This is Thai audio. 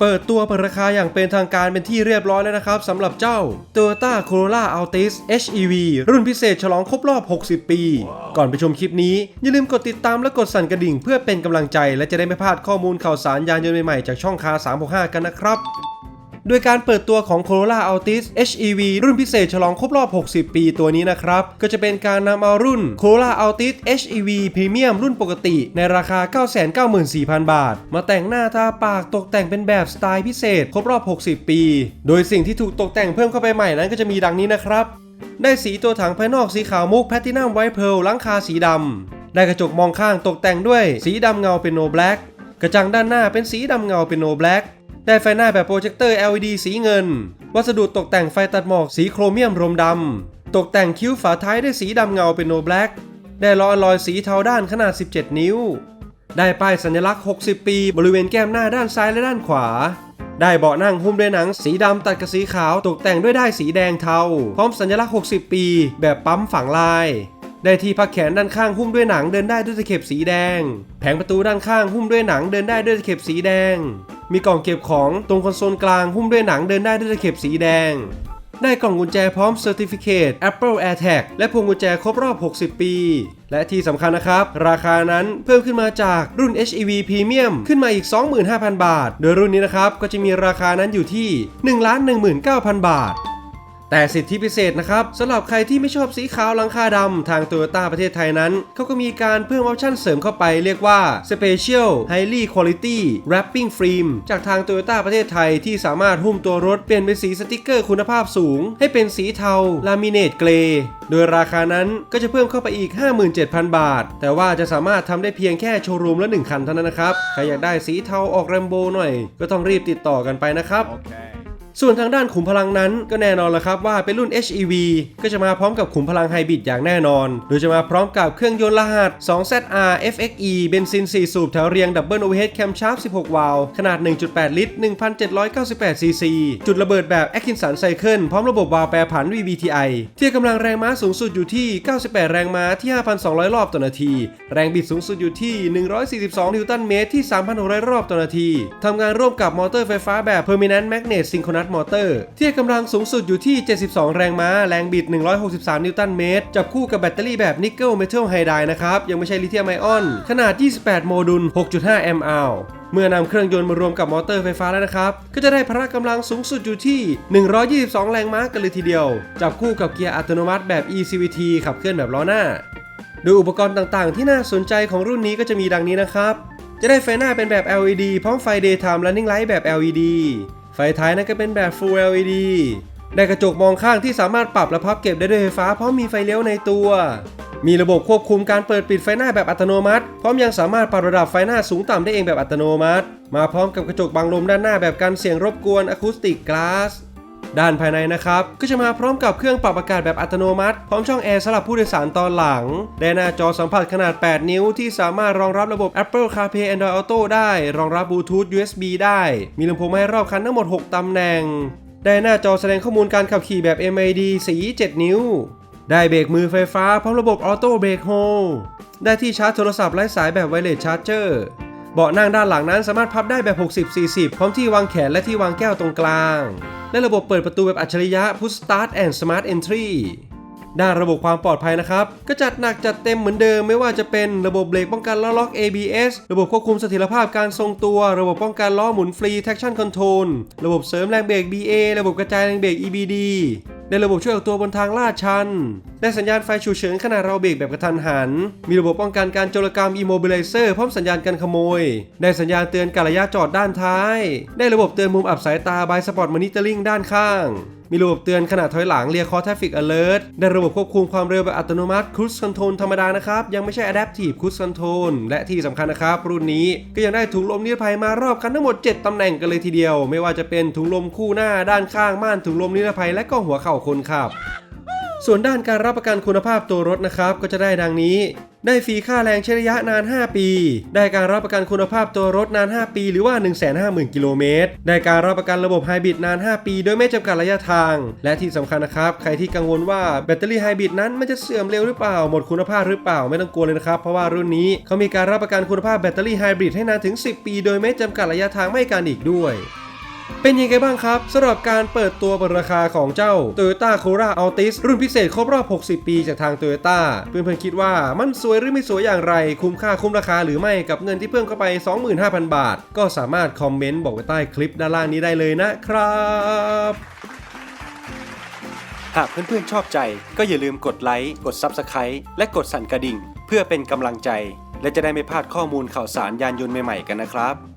เปิดตัวเปิดราคาอย่างเป็นทางการเป็นที่เรียบร้อยแล้วนะครับสำหรับเจ้า Toyota Corolla Altis HEV รุ่นพิเศษฉลองครบรอบ 60 ปี ก่อนไปชมคลิปนี้ อย่าลืมกดติดตามและกดสั่นกระดิ่งเพื่อเป็นกำลังใจ และจะได้ไม่พลาดข้อมูลข่าวสารยานยนต์ใหม่ๆจากช่องคา365 กันนะครับ โดยการเปิดตัวของ Corolla Altis HEV รุ่นพิเศษฉลองครบรอบ 60 ปีตัวนี้นะครับ ก็จะเป็นการนำเอารุ่น Corolla Altis HEV Premium รุ่นปกติ ในราคา 994,000 บาท มาแต่งหน้าทาปากตกแต่งเป็นแบบสไตล์พิเศษ ครบรอบ 60 ปี โดยสิ่งที่ถูกตกแต่งเพิ่มเข้าไปใหม่นั้นก็จะมีดังนี้นะครับ ได้สีตัวถังภายนอกสีขาวมุกแพทินัมไวท์เพลลังคาสีดำได้กระจกมองข้างตกแต่งด้วย สีดำเงาเป็นโนแบล็กกระจังด้านหน้าเป็นสีดำเงาเป็นโนแบล็ก ได้ไฟหน้าแบบโปรเจคเตอร์ LED สีเงิน วัสดุตกแต่งไฟตัดหมอกสีโครเมียมรมดำ ตกแต่งคิ้วฝาท้ายด้วยสีดำเงาเป็นโนแบล็กได้ล้ออลลอยสีเทาด้านขนาด 17 นิ้ว ได้ป้ายสัญลักษณ์ 60 ปี บริเวณแก้มหน้าด้านซ้ายและด้านขวา ได้เบาะนั่งหุ้มด้วยหนังสีดำตัดกับสีขาวตกแต่งด้วยได้สีแดงเทา พร้อมสัญลักษณ์ 60 ปี แบบปั๊มฝังลายได้ที่พักแขนด้านข้างหุ้มด้วยหนังเดินได้ด้วยตะเข็บสีแดง แผงประตูด้านข้างหุ้มด้วยหนังเดินได้ด้วยตะเข็บสีแดง มีกล่องเก็บของตรงคอนโซลกลางหุ้มด้วยหนังเดินได้ด้วยตะเข็บสีแดง ได้กล่องกุญแจพร้อม Certificate Apple AirTag และพวงกุญแจครบรอบ 60 ปี และที่สำคัญนะครับ ราคานั้นเพิ่มขึ้นมาจากรุ่น HEV Premium ขึ้นมาอีก 25,000 บาท โดยรุ่นนี้นะครับก็จะมีราคานั้นอยู่ที่ 1,19,000 บาท แต่สิทธิพิเศษนะครับสำหรับใครที่ไม่ชอบสีขาวหลังคาดำทาง Toyota ประเทศไทยนั้นเขาก็มีการเพิ่มออปชั่นเสริมเข้าไปเรียกว่า Special Highly Quality Wrapping Film จากทาง Toyota ประเทศไทยที่สามารถหุ้มตัวรถเปลี่ยนเป็นสีสติกเกอร์คุณภาพสูง ให้เป็นสีเทา Laminate Grey โดยราคานั้นก็จะเพิ่มเข้าไปอีก 57,000 บาท แต่ว่าจะสามารถทำได้เพียงแค่โชว์รูมละ 1 คันเท่านั้นนะครับ ใครอยากได้สีเทาออกแรมโบหน่อย ก็ต้องรีบติดต่อกันไปนะครับ ส่วนทางด้านขุมพลังนั้นก็แน่นอนละครับว่าเป็นรุ่น HEV ก็จะมาพร้อมกับขุมพลังไฮบริดอย่างแน่นอน โดยจะมาพร้อมกับเครื่องยนต์รหัส 2ZR FXE เบนซิน 4 สูบแถวเรียงดับเบิลโอเวอร์เฮดแคมชาร์ป16 วาล์วขนาด 1.8 ลิตร 1,798 ซีซีจุดระเบิดแบบ Atkinson Cycle พร้อมระบบวาล์วแปรผัน VVTi เที่กำลังแรงม้าสูงสุดอยู่ที่ 98 แรงม้าที่ 5,200 รอบต่อนาที แรงบิดสูงสุดอยู่ที่ 142 นิวตันเมตรที่ 3,600 รอบต่อนาทีทำงานร่วมกับมอเตอร์ไฟฟ้าแบบ Permanent Magnet Synchronous Motor ที่กำลังสูงสุดอยู่ที่ 72 แรงม้า แรงบิด 163 นิวตันเมตร จับคู่กับแบตเตอรี่แบบนิกเกิลเมทัลไฮไดนะครับ ยังไม่ใช่ลิเธียมไอออน ขนาด 28 โมดูล 6.5 แอมป์อัลเมื่อนำเครื่องยนต์มารวมกับมอเตอร์ไฟฟ้าแล้วนะครับ ก็จะได้พละกำลังสูงสุดอยู่ที่ 122 แรงม้ากันเลยทีเดียว จับคู่กับเกียร์อัตโนมัติแบบ eCVT ขับเคลื่อนแบบล้อหน้า โดยอุปกรณ์ต่างๆ ที่น่าสนใจของรุ่นนี้ก็จะมีดังนี้นะครับ จะได้ไฟหน้าเป็นแบบ LED พร้อมไฟ Daytime Running Light แบบ LED ไฟท้ายนั้นก็เป็นแบบ Full LED ได้กระจกมองข้างที่สามารถปรับและพับเก็บได้ด้วยไฟฟ้าเพราะมมีไฟเลี้ยวในตัว มีระบบควบคุมการเปิดปิดไฟหน้าแบบอัตโนมัติ พร้อมยังสามารถปรับระดับไฟหน้าสูงต่ำได้เองแบบอัตโนมัติ มาพร้อมกับกระจกบังลมด้านหน้าแบบกันเสียงรบกวนอะคูสติกกลาส ด้านภายในนะครับ ก็จะมาพร้อมกับเครื่องปรับอากาศแบบอัตโนมัติ พร้อมช่องแอร์สำหรับผู้โดยสารตอนหลังได้หน้าจอสัมผัสขนาด 8 นิ้วที่สามารถรองรับระบบ Apple CarPlay Android Auto ได้ รองรับ Bluetooth USB ได้ มีลำโพงมาให้รอบคันทั้งหมด 6ตำแหน่ง ได้หน้าจอแสดงข้อมูลการขับขี่แบบ MID สี 7 นิ้ว ได้เบรกมือไฟฟ้าพร้อมระบบ Auto Brake Hold ได้ที่ชาร์จโทรศัพท์ไร้สายแบบ Wireless Charger เบาะนั่งด้านหลังนั้นสามารถพับได้แบบ 60-40 พร้อมที่วางแขนและที่วางแก้วตรงกลาง และระบบเปิดประตูแบบอัจฉริยะ Push Start and Smart Entry ด้านระบบความปลอดภัยนะครับ ก็จัดหนักจัดเต็มเหมือนเดิมไม่ว่าจะเป็นระบบเบรกป้องกันล้อล็อก ABS ระบบควบคุมเสถียรภาพการทรงตัว ระบบป้องกันล้อหมุนฟรี traction control ระบบเสริมแรงเบรก BA ระบบกระจายแรงเบรก EBD ในระบบช่วยออกตัวบนทางลาดชัน ได้สัญญาณไฟฉุกเฉินขณะเราเบรกแบบกระทันหัน มีระบบป้องกันการโจรกรรม Immobilizer พร้อมสัญญาณการขโมย ได้สัญญาณเตือนการระยะจอดด้านท้าย ได้ระบบเตือนมุมอับสายตาบายสปอร์ตมอนิเตอร์ลิงด้านข้าง มีระบบเตือนขณะถอยหลังเรียกคอทราฟิกอเลิร์ตได้ระบบควบคุมความเร็วแบบอัตโนมัติครูสคอนโทรลธรรมดานะครับ ยังไม่ใช่ Adaptive Cruise Control และที่สำคัญนะครับ รุ่นนี้ก็ยังได้ถุงลมนิรภัยมารอบคันทั้งหมด 7ตำแหน่งกันเลยทีเดียว ไม่ว่าจะเป็นถุงลมคู่หน้าด้านข้างม่านถุงลมนิรภัยและก็หัวเข่าคนขับ ส่วนด้านการรับประกันคุณภาพตัวรถนะครับก็จะได้ดังนี้ ได้ฟรีค่าแรงใช้ระยะนาน 5 ปี ได้การรับประกันคุณภาพตัวรถนาน 5 ปีหรือว่า 150,000 กิโลเมตร ได้การรับประกันระบบไฮบริดนาน 5 ปี โดยไม่จำกัดระยะทาง และที่สำคัญนะครับ ใครที่กังวลว่าแบตเตอรี่ไฮบริดนั้นมันจะเสื่อมเร็วหรือเปล่า หมดคุณภาพหรือเปล่าไม่ต้องกลัวเลยนะครับ เพราะว่ารุ่นนี้เขามีการรับประกันคุณภาพแบตเตอรี่ไฮบริดให้นานถึง 10 ปี โดยไม่จำกัดระยะทางไม่การอีกด้วย เป็นยังไงบ้างครับสำหรับการเปิดตัวบนราคาของเจ้า Toyota Corolla Altis รุ่นพิเศษครบรอบ 60 ปีจากทาง Toyota เพื่อนๆคิดว่ามันสวยหรือไม่สวยอย่างไร คุ้มค่าคุ้มราคาหรือไม่กับเงินที่เพิ่มเข้าไป 25,000 บาท ก็สามารถคอมเมนต์บอกไว้ใต้คลิปด้านล่างนี้ได้เลยนะครับ หากเพื่อนๆชอบใจก็อย่าลืมกดไลค์กด Subscribe และกดสั่นกระดิ่ง เพื่อเป็นกำลังใจ และจะได้ไม่พลาดข้อมูลข่าวสารยานยนต์ใหม่ๆกันนะครับ